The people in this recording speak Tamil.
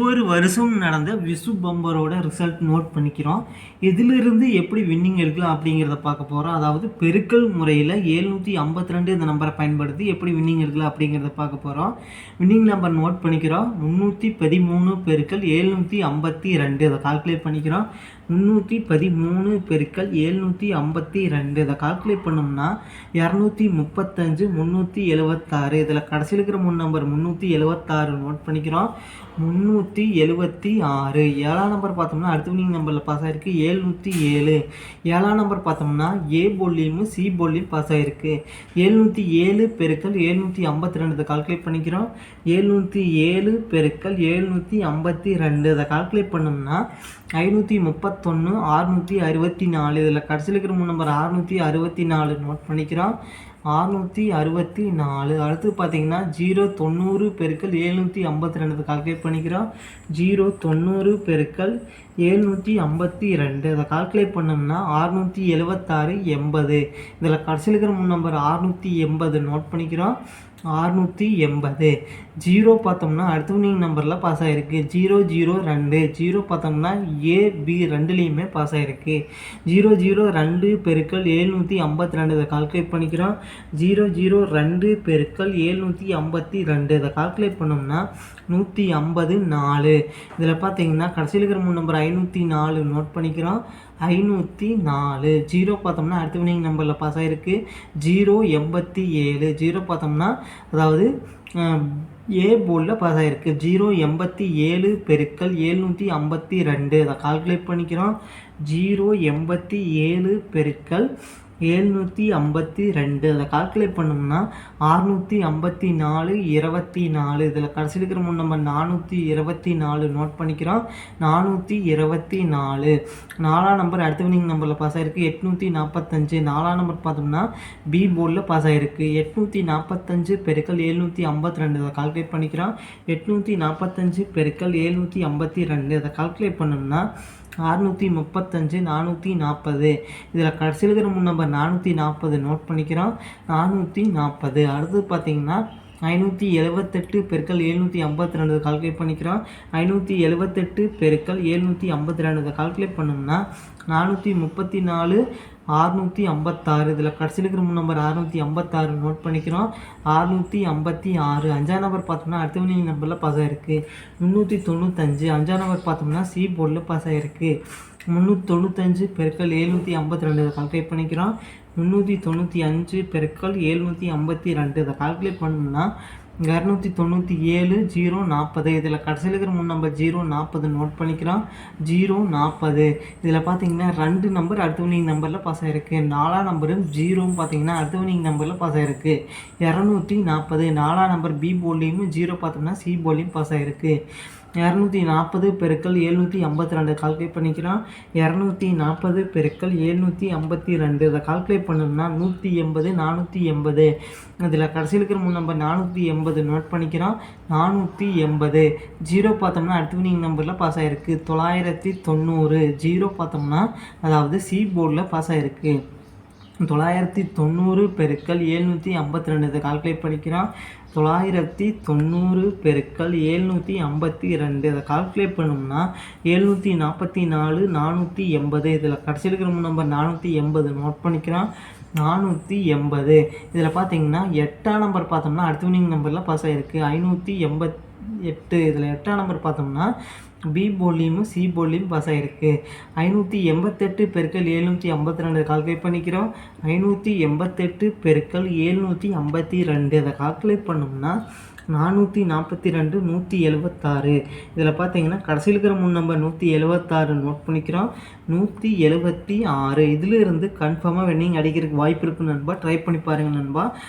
ஒவ்வொரு வருஷம் நடந்த விசு பம்பரோட ரிசல்ட் நோட் பண்ணிக்கிறோம். இதிலிருந்து எப்படி வின்னிங் எடுக்கலாம் அப்படிங்கிறத பார்க்க போகிறோம் அதாவது பெருக்கல் முறையில் ஏழ்நூற்றி ஐம்பத்தி ரெண்டு இந்த நம்பரை பயன்படுத்தி எப்படி வின்னிங் எடுக்கலாம் அப்படிங்கிறத பார்க்க போகிறோம் வின்னிங் நம்பர் நோட் பண்ணிக்கிறோம். முந்நூற்றி பதிமூணு பெருக்கல் ஏழ்நூற்றி ஐம்பத்தி ரெண்டு. அதை கால்குலேட் பண்ணிக்கிறோம். முந்நூற்றி பதிமூணு பெருக்கல் ஏழ்நூற்றி ஐம்பத்தி ரெண்டு இதை கால்குலேட் பண்ணோம்னா இரநூத்தி முப்பத்தஞ்சு முந்நூற்றி எழுபத்தாறு இதில் கடைசியில் இருக்கிற மூணு நம்பர் முந்நூற்றி எழுபத்தாறு நோட் பண்ணிக்கிறோம். முந்நூற்றி எழுபத்தி ஆறு. ஏழாம் நம்பர் பார்த்தோம்னா அடுத்த வினிங் நம்பரில் பாஸ் ஆகிருக்கு ஏழ்நூற்றி ஏழு. ஏழாம் நம்பர் பார்த்தோம்னா ஏ போலியும் சி போலியும் பாஸ் ஆகிருக்கு ஏழ்நூற்றி ஏழு பெருக்கல் ஏழ்நூற்றி ஐம்பத்தி ரெண்டு இதை கால்குலேட் பண்ணிக்கிறோம். ஏழ்நூற்றி ஏழு பெருக்கல் ஏழ்நூற்றி ஐம்பத்தி ரெண்டு இதை கால்குலேட் பண்ணோம்னா ஐநூற்றி முப்பத்தொன்று அறுநூற்றி அறுபத்தி நாலு. இதில் கடைசியில் இருக்கிற மூணு நம்பர் அறுநூற்றி அறுபத்தி நாலு நோட் பண்ணிக்கிறோம். அறுநூற்றி அறுபத்தி நாலு. அடுத்து பார்த்தீங்கன்னா ஜீரோ தொண்ணூறு பெருக்கல் எழுநூற்றி ஐம்பத்தி ரெண்டு கால்குலேட் பண்ணிக்கிறோம். ஜீரோ தொண்ணூறு பெருக்கள் எழுநூற்றி ஐம்பத்தி ரெண்டு அதை கால்குலேட் பண்ணோம்னா ஆறுநூற்றி எழுபத்தாறு எண்பது. இதில் கடைசியில் இருக்கிற மூணு நம்பர் ஆறுநூற்றி எண்பது நோட் பண்ணிக்கிறோம். ஆறுநூற்றி எண்பது. ஜீரோ பார்த்தோம்னா அடுத்த வினிங் நம்பரில் பாஸ் ஆகிருக்கு ஜீரோ ஜீரோ ரெண்டு. ஜீரோ பார்த்தோம்னா ஏ பி ரெண்டுலேயுமே பாஸ் ஆகிருக்கு ஜீரோ ஜீரோ ரெண்டு பெருக்கல் ஏழ்நூற்றி ஐம்பத்தி ரெண்டு இதை கால்குலேட் பண்ணிக்கிறோம். ஜீரோ ஜீரோ ரெண்டு பெருக்கல் ஏழ்நூற்றி ஐம்பத்தி ரெண்டு இதை கால்குலேட் பண்ணோம்னா நூற்றி ஐம்பது நாலு. இதில் பார்த்தீங்கன்னா கடைசியில் இருக்கிற மூணு நம்பர் ஐநூற்றி நாலு நோட் பண்ணிக்கிறோம். ஐநூற்றி நாலு. ஜீரோ பார்த்தோம்னா அடுத்த வினிங் நம்பரில் பாஸ் ஆகிருக்கு ஜீரோ எண்பத்தி ஏழு. ஜீரோ பார்த்தோம்னா அதாவது ஏ போர்டில் பாஸ் ஆகிருக்கு ஜீரோ எண்பத்தி ஏழு பெருக்கல் ஏழ்நூற்றி ஐம்பத்தி ரெண்டு. அதை கால்குலேட் பண்ணிக்கிறோம். ஜீரோ எண்பத்தி ஏழு பெருக்கல் எழுநூற்றி ஐம்பத்தி ரெண்டு. அதை கால்குலேட் பண்ணோம்னா அறுநூற்றி ஐம்பத்தி நாலு இருபத்தி நாலு. இதில் கடைசியில் இருக்கிற முன் நம்பர் நானூற்றி இருபத்தி நாலு நோட் பண்ணிக்கிறோம். நானூற்றி இருபத்தி நாலு. நாலாம் நம்பர் அடுத்த வினிங் நம்பரில் பாஸ் ஆகிருக்கு எட்நூற்றி நாற்பத்தஞ்சு நாலாம் நம்பர் பார்த்தோம்னா பி போர்டில் பாஸ் ஆகிருக்கு எட்நூற்றி நாற்பத்தஞ்சு பெருக்கல் எழுநூற்றி ஐம்பத்தி ரெண்டு. அதை கால்குலேட் பண்ணிக்கிறோம். எட்நூற்றி நாற்பத்தஞ்சு பெருக்கல் எழுநூற்றி ஐம்பத்தி ரெண்டு. அதை கால்குலேட் பண்ணோம்னா அறுநூற்றி முப்பத்தஞ்சு நானூற்றி நாற்பது. இதில் கடைசியில் இருக்கிற முன் நம்பர் நானூற்றி நாற்பது நோட் பண்ணிக்கிறோம். நானூற்றி நாற்பது. அடுத்து பார்த்தீங்கன்னா ஐநூற்றி எழுபத்தெட்டு பெருக்கள் எழுநூற்றி ஐம்பத்தி ரெண்டு கால்குலேட் பண்ணிக்கிறோம். ஐநூற்றி எழுபத்தெட்டு பெருக்கள் எழுநூற்றி ஐம்பத்தி ரெண்டு கால்குலேட் பண்ணோம்னா நானூற்றி முப்பத்தி நாலு அறுநூற்றி ஐம்பத்தாறு. இதில் கடைசியில் இருக்கிற மூணு நம்பர் அறுநூற்றி ஐம்பத்தாறு நோட் பண்ணிக்கிறோம். அறுநூற்றி ஐம்பத்தி ஆறு. அஞ்சாம் நம்பர் பார்த்தோம்னா அடுத்த வினி நம்பரில் பாஸ் ஆகிருக்கு முந்நூற்றி தொண்ணூத்தஞ்சு. அஞ்சாம் நம்பர் பார்த்தோம்னா சி போர்டில் பாஸ் ஆகிருக்கு முந்நூற்றி தொண்ணூத்தஞ்சு பெருக்கள் எழுநூற்றி ஐம்பத்தி ரெண்டு. இதை கால்குலேட் பண்ணிக்கிறோம். முந்நூற்றி தொண்ணூற்றி அஞ்சு பெருக்கள் எழுநூற்றி ஐம்பத்தி ரெண்டு. இதை கால்குலேட் பண்ணோம்னா இரநூத்தி தொண்ணூற்றி ஏழு ஜீரோ நாற்பது இதில் கடைசியில் இருக்கிற மூணு நம்பர் ஜீரோ நாற்பது நோட் பண்ணிக்கிறோம். ஜீரோ நாற்பது இதில் பார்த்தீங்கன்னா ரெண்டு நம்பர் அடுத்தவனிங் நம்பரில் பாஸ் ஆகிருக்கு நாலாம் நம்பரும் ஜீரோவும் பார்த்தீங்கன்னா அடுத்தவனிங் நம்பரில் பாஸ் ஆகிருக்கு இரநூத்தி நாற்பது நாலாம் நம்பர் பி போல்லையும் ஜீரோ பார்த்தோம்னா சி போல்லையும் பாஸ் ஆகிருக்கு இரநூத்தி நாற்பது பெருக்கள் எழுநூற்றி ஐம்பத்தி ரெண்டு கால்குலேட் பண்ணிக்கிறான் இரநூத்தி நாற்பது பெருக்கள் எழுநூற்றி ஐம்பத்தி ரெண்டு இதை கால்குலேட் பண்ணோம்னா நூற்றி எண்பது நானூற்றி எண்பது. இதில் கடைசியில் இருக்கிற மூணு நம்பர் நானூற்றி எண்பது நோட் பண்ணிக்கிறோம். நானூற்றி எண்பது. ஜீரோ பார்த்தோம்னா அடுத்த வினிங் நம்பரில் பாஸ் ஆகிருக்கு தொள்ளாயிரத்தி தொண்ணூறு. ஜீரோ பார்த்தோம்னா அதாவது சி போர்டில் பாஸ் ஆகிருக்கு தொள்ளாயிரத்தி தொண்ணூறு பெருக்கள் ஏழ்நூற்றி ஐம்பத்தி ரெண்டு இதை கால்குலேட் பண்ணிக்கிறோம். தொள்ளாயிரத்தி தொண்ணூறு பெருக்கள் ஏழ்நூற்றி ஐம்பத்தி ரெண்டு இதை கால்குலேட் பண்ணோம்னா ஏழ்நூற்றி நாற்பத்தி நாலு நானூற்றி எண்பது. இதில் கடைசியில் இருக்கிற நம்பர் நானூற்றி எண்பது நோட் பண்ணிக்கிறோம். நானூற்றி எண்பது. இதில் பார்த்தீங்கன்னா எட்டாம் நம்பர் பார்த்தோம்னா அடுத்த வினிங் நம்பரில் பாஸ் ஆகிருக்கு ஐநூற்றி எண்பத் எட்டு இதில் எட்டாம் நம்பர் பார்த்தோம்னா பி போலியும் சி போலியும் பாஸ் ஆகிருக்கு ஐநூற்றி எண்பத்தெட்டு பெருக்கள் ஏழ்நூற்றி ஐம்பத்தி ரெண்டு கால்குலேட் பண்ணிக்கிறோம். ஐநூற்றி எண்பத்தெட்டு பெருக்கள் ஏழ்நூற்றி ஐம்பத்தி ரெண்டு அதை கால்குலேட் பண்ணோம்னா நானூற்றி நாற்பத்தி ரெண்டு நூற்றி எழுபத்தாறு இதில் பார்த்தீங்கன்னா கடைசியில் இருக்கிற மூணு நம்பர் நூற்றி எழுபத்தாறு நோட் பண்ணிக்கிறோம். நூற்றி எழுபத்தி ஆறு. இதிலிருந்து கன்ஃபார்மாக வெண்ணிங் அடிக்கிறதுக்கு வாய்ப்பு இருக்குது நண்பா. ட்ரை பண்ணி பாருங்கள் நண்பா.